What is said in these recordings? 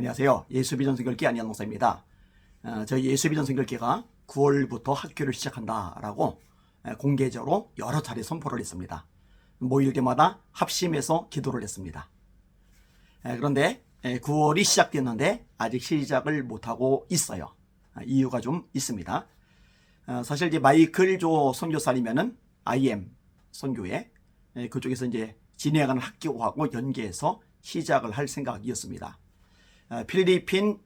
안녕하세요. 예수비전 성결기 안녕 목사입니다. 어, 저희 예수비전 성결기가 9월부터 학교를 시작한다라고 에, 공개적으로 여러 차례 선포를 했습니다. 모일 때마다 합심해서 기도를 했습니다. 에, 그런데 에, 9월이 시작됐는데 아직 시작을 못하고 있어요. 아, 이유가 좀 있습니다. 어, 사실 이제 마이클 조 선교사님면은 IM 선교회 에, 그쪽에서 이제 진행하는 학교하고 연계해서 시작을 할 생각이었습니다. 어, 필리핀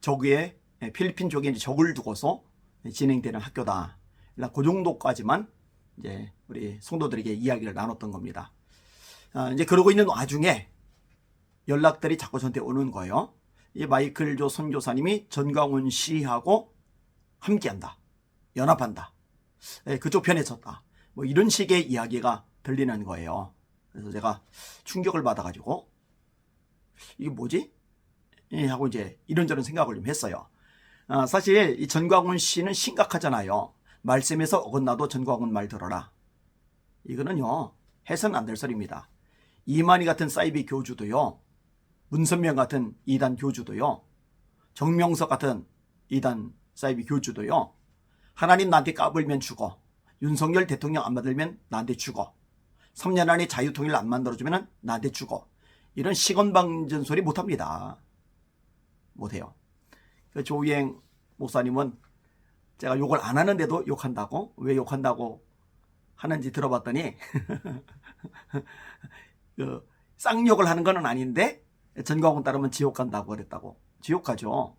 적에 에, 필리핀 쪽에 이제 적을 두고서 진행되는 학교다. 그 정도까지만 이제 우리 성도들에게 이야기를 나눴던 겁니다. 어, 이제 그러고 있는 와중에 연락들이 자꾸 저한테 오는 거예요. 이 마이클 조 선교사님이 전광훈 씨하고 함께한다. 연합한다. 예, 그쪽 편에 섰다. 뭐 이런 식의 이야기가 들리는 거예요. 그래서 제가 충격을 받아가지고 이게 뭐지? 예, 하고 이제 이런저런 생각을 좀 했어요. 아, 사실 이 전광훈 씨는 심각하잖아요. 말씀에서 어긋나도 전광훈 말 들어라. 이거는요 해서는 안 될 소리입니다. 이만희 같은 사이비 교주도요, 문선명 같은 이단 교주도요, 정명석 같은 이단 사이비 교주도요, 하나님 나한테 까불면 죽어. 윤석열 대통령 안 만들면 나한테 죽어. 3년 안에 자유통일 안 만들어주면 나한테 죽어. 이런 시건방전 소리 못합니다. 못해요. 그 조희행 목사님은 제가 욕을 안 하는데도 욕한다고? 왜 욕한다고 하는지 들어봤더니 그 쌍욕을 하는 건 아닌데 전광훈 따르면 지옥 간다고 그랬다고. 지옥 가죠.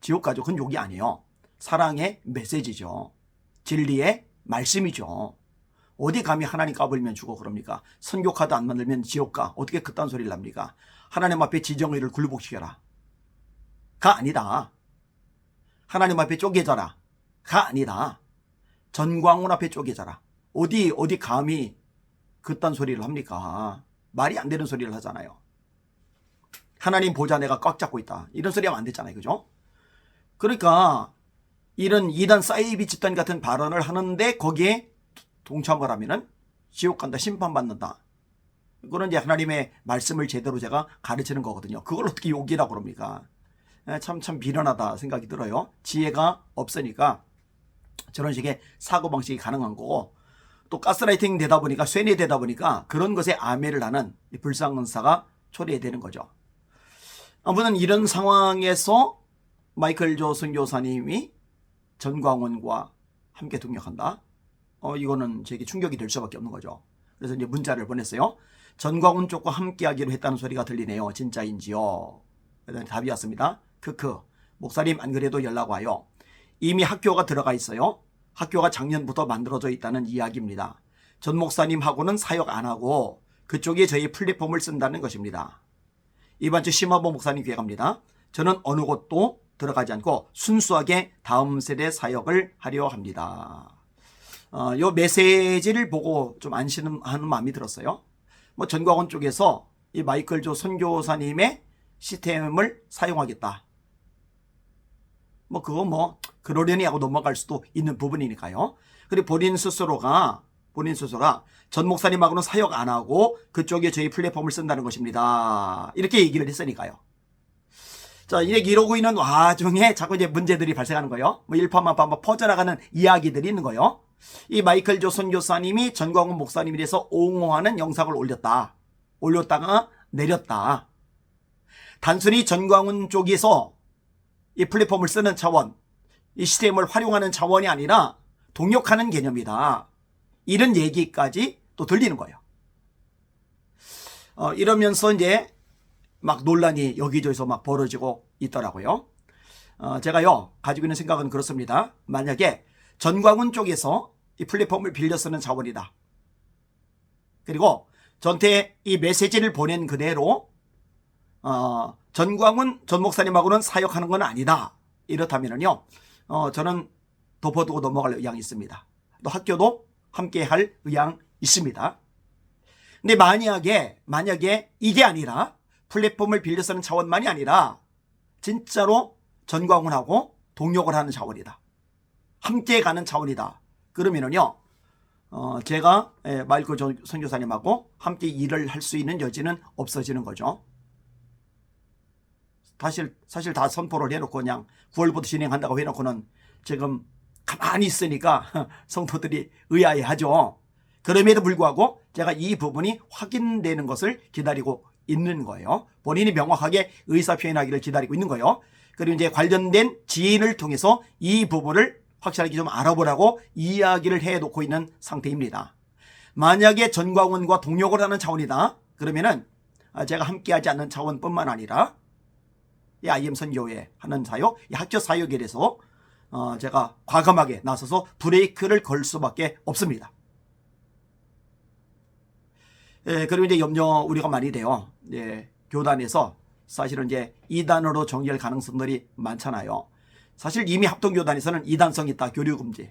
지옥 가죠. 그건 욕이 아니에요. 사랑의 메시지죠. 진리의 말씀이죠. 어디 감히 하나님 까불면 죽어 그럽니까? 선교카드 안 만들면 지옥 가. 어떻게 그딴 소리를 합니까? 하나님 앞에 지정의를 굴복시켜라. 가 아니다. 하나님 앞에 쪼개져라. 가 아니다. 전광훈 앞에 쪼개져라. 어디 어디 감히 그딴 소리를 합니까? 말이 안 되는 소리를 하잖아요. 하나님 보좌 내가 꽉 잡고 있다. 이런 소리 하면 안 되잖아요. 그죠? 그러니까 이런 이단 사이비 집단 같은 발언을 하는데 거기에 동참을 하면은 지옥 간다, 심판받는다. 그런 이제 하나님의 말씀을 제대로 제가 가르치는 거거든요. 그걸 어떻게 욕이라고 그럽니까? 에, 참, 참 비련하다 생각이 들어요. 지혜가 없으니까 저런 식의 사고방식이 가능한 거고 또 가스라이팅 되다 보니까 쇠뇌 되다 보니까 그런 것에 아매를 하는 이 불상은사가 초래되는 거죠. 아무튼 이런 상황에서 마이클 조 선교사님이 전광훈과 함께 동역한다. 어, 이거는 제게 충격이 될 수밖에 없는 거죠. 그래서 이제 문자를 보냈어요. 전광훈 쪽과 함께 하기로 했다는 소리가 들리네요. 진짜인지요? 답이 왔습니다. 크크. 목사님 안 그래도 연락 와요. 이미 학교가 들어가 있어요. 학교가 작년부터 만들어져 있다는 이야기입니다. 전 목사님하고는 사역 안 하고 그쪽에 저희 플랫폼을 쓴다는 것입니다. 이번 주 심화보 목사님 갑니다. 저는 어느 곳도 들어가지 않고 순수하게 다음 세대 사역을 하려 합니다. 어, 요 메시지를 보고 좀 안심하는 마음이 들었어요. 뭐 전광훈 쪽에서 이 마이클 조 선교사님의 시스템을 사용하겠다. 뭐 그거 뭐 그러려니 하고 넘어갈 수도 있는 부분이니까요. 그리고 본인 스스로가 본인 스스로가 전 목사님하고는 사역 안 하고 그쪽에 저희 플랫폼을 쓴다는 것입니다. 이렇게 얘기를 했으니까요. 자, 이렇게 이러고 있는 와중에 자꾸 이제 문제들이 발생하는 거예요. 뭐 일파만파 뭐 퍼져나가는 이야기들이 있는 거예요. 이 마이클 조 선 교사님이 전광훈 목사님에 대해서 옹호하는 영상을 올렸다. 올렸다가 내렸다. 단순히 전광훈 쪽에서 이 플랫폼을 쓰는 차원, 이 시스템을 활용하는 차원이 아니라 동역하는 개념이다. 이런 얘기까지 또 들리는 거예요. 어, 이러면서 이제 막 논란이 여기저기서 막 벌어지고 있더라고요. 어, 제가요, 가지고 있는 생각은 그렇습니다. 만약에 전광훈 쪽에서 이 플랫폼을 빌려 쓰는 자원이다. 그리고 전태 이 메시지를 보낸 그대로 어, 전광훈 전 목사님하고는 사역하는 건 아니다. 이렇다면요, 어, 저는 덮어두고 넘어갈 의향이 있습니다. 또 학교도 함께 할 의향 있습니다. 근데 만약에, 만약에 이게 아니라 플랫폼을 빌려 쓰는 차원만이 아니라 진짜로 전광훈하고 동역을 하는 차원이다. 함께 가는 차원이다. 그러면은요, 어, 제가 예, 마이클 조- 선교사님하고 함께 일을 할 수 있는 여지는 없어지는 거죠. 사실 사실 다 선포를 해놓고 그냥 9월부터 진행한다고 해놓고는 지금 가만히 있으니까 성도들이 의아해하죠. 그럼에도 불구하고 제가 이 부분이 확인되는 것을 기다리고 있는 거예요. 본인이 명확하게 의사 표현하기를 기다리고 있는 거예요. 그리고 이제 관련된 지인을 통해서 이 부분을 확실하게 좀 알아보라고 이야기를 해 놓고 있는 상태입니다. 만약에 전광훈과 동력을 하는 차원이다. 그러면은 아, 제가 함께하지 않는 차원뿐만 아니라 이 IM 선 교회 하는 사역, 이 학교 사역에 대해서 어, 제가 과감하게 나서서 브레이크를 걸 수밖에 없습니다. 예, 그리고 이제 염려 우리가 많이 돼요. 예, 교단에서 사실은 이제 이단으로 정리할 가능성들이 많잖아요. 사실 이미 합동교단에서는 이단성 있다 교류 금지,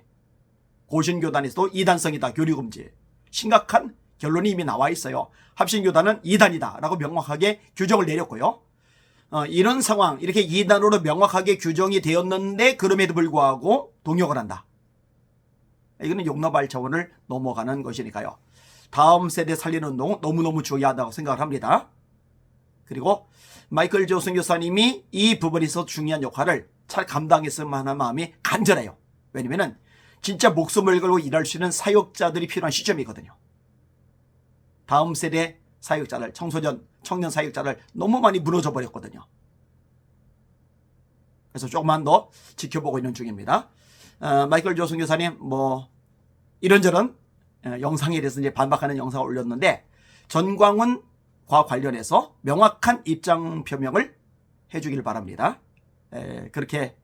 고신교단에서도 이단성 있다 교류 금지. 심각한 결론이 이미 나와 있어요. 합신교단은 이단이다 라고 명확하게 규정을 내렸고요. 어, 이런 상황 이렇게 이단으로 명확하게 규정이 되었는데 그럼에도 불구하고 동역을 한다. 이거는 용납할 차원을 넘어가는 것이니까요. 다음 세대 살리는 운동 너무너무 중요하다고 생각을 합니다. 그리고 마이클 조슨 교사님이 이 부분에서 중요한 역할을 잘 감당했으면 하는 마음이 간절해요. 왜냐면은 진짜 목숨을 걸고 일할 수 있는 사역자들이 필요한 시점이거든요. 다음 세대 사역자를 청소년 청년 사역자를 너무 많이 무너져 버렸거든요. 그래서 조금만 더 지켜보고 있는 중입니다. 어, 마이클 조슨 교사님 뭐 이런저런 어, 영상에 대해서 이제 반박하는 영상을 올렸는데 전광훈과 관련해서 명확한 입장 표명을 해주길 바랍니다. 에, 그렇게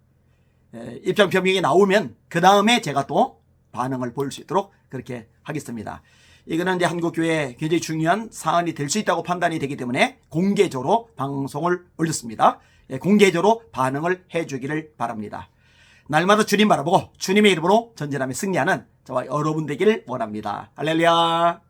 에, 입장 표명이 나오면 그 다음에 제가 또 반응을 보일 수 있도록 그렇게 하겠습니다. 이거는 이제 한국 교회에 굉장히 중요한 사안이 될 수 있다고 판단이 되기 때문에 공개적으로 방송을 올렸습니다. 예, 공개적으로 반응을 해주기를 바랍니다. 날마다 주님 바라보고 주님의 이름으로 전진하며 승리하는 저와 여러분 되기를 원합니다. 할렐루야.